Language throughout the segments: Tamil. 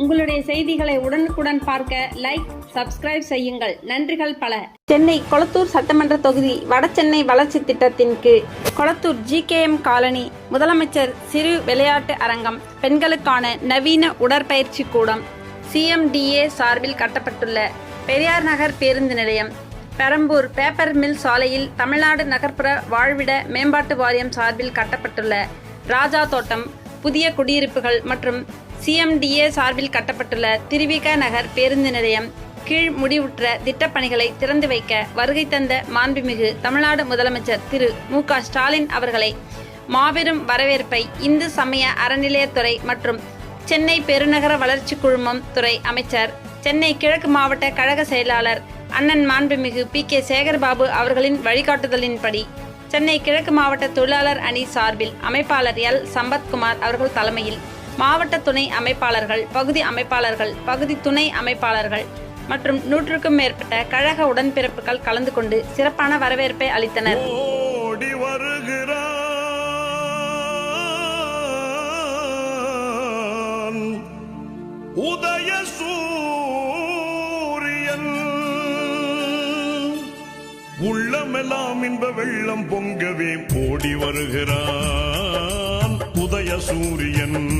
உங்களுடைய செய்திகளை உடனுக்குடன் பார்க்க லைக் சப்ஸ்கிரைப் செய்யுங்கள். நன்றிகள் பல. சென்னை கொளத்தூர் சட்டமன்ற தொகுதி வடசென்னை வளர்ச்சி திட்டத்தின் கீழ் கொளத்தூர் ஜிகேஎம் காலனி முதலமைச்சர் சிறு விளையாட்டு அரங்கம் பெண்களுக்கான நவீன உடற்பயிற்சி கூடம் சிஎம்டிஏ சார்பில் கட்டப்பட்டுள்ள பெரியார் நகர் பேருந்து நிலையம் பெரம்பூர் பேப்பர் மில் சாலையில் தமிழ்நாடு நகர்ப்புற வாழ்விட மேம்பாட்டு வாரியம் சார்பில் கட்டப்பட்டுள்ள ராஜா தோட்டம் புதிய குடியிருப்புகள் மற்றும் சிஎம்டிஏ சார்பில் கட்டப்பட்டுள்ள திருவிக நகர் பேருந்து நிலையம் கீழ் முடிவுற்ற திட்டப்பணிகளை திறந்து வைக்க வருகை தந்த மாண்புமிகு தமிழ்நாடு முதலமைச்சர் திரு மு க ஸ்டாலின் அவர்களை மாபெரும் வரவேற்பை இந்து சமய அறநிலையத்துறை மற்றும் சென்னை பெருநகர வளர்ச்சி குழுமம் துறை அமைச்சர் சென்னை கிழக்கு மாவட்ட கழக செயலாளர் அண்ணன் மாண்புமிகு பி கே சேகர்பாபு அவர்களின் வழிகாட்டுதலின்படி சென்னை கிழக்கு மாவட்ட தொழிலாளர் அணி சார்பில் அமைப்பாளர் எல். சம்பத்குமார் அவர்கள் தலைமையில் மாவட்ட துணை அமைப்பாளர்கள் பகுதி அமைப்பாளர்கள் பகுதி துணை அமைப்பாளர்கள் மற்றும் நூற்றுக்கும் மேற்பட்ட கழக உடன்பிறப்புகள் கலந்து கொண்டு சிறப்பான வரவேற்பை அளித்தனர். ஓடி உதய சூரியன். உள்ளமெல்லாம் இன்ப வெள்ளம் பொங்கவே ஓடி வருகிறான் உதய சூரியன்.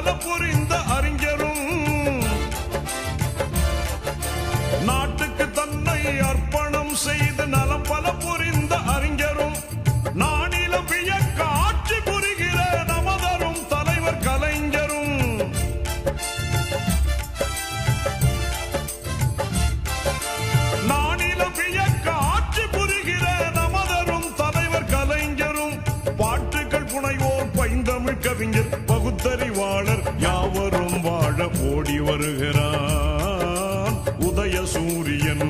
நலம் பல புரிந்த அறிஞரும். நாட்டுக்கு தன்னை அர்ப்பணம் செய்து நலம் பல புரிந்த அறிஞரும். நானில வியக்க ஆட்சி புரிகிற நமதரும் தலைவர் கலைஞரும். நானில வியக்க ஆட்சி புரிகிற நமதரும் தலைவர் கலைஞரும். பாட்டுகள் புனைவோர் பைந்தமிழ் கவிஞர். புத்தறிவாளர் யாவரும் வாழ ஓடி வருகிறான் உதய சூரியன்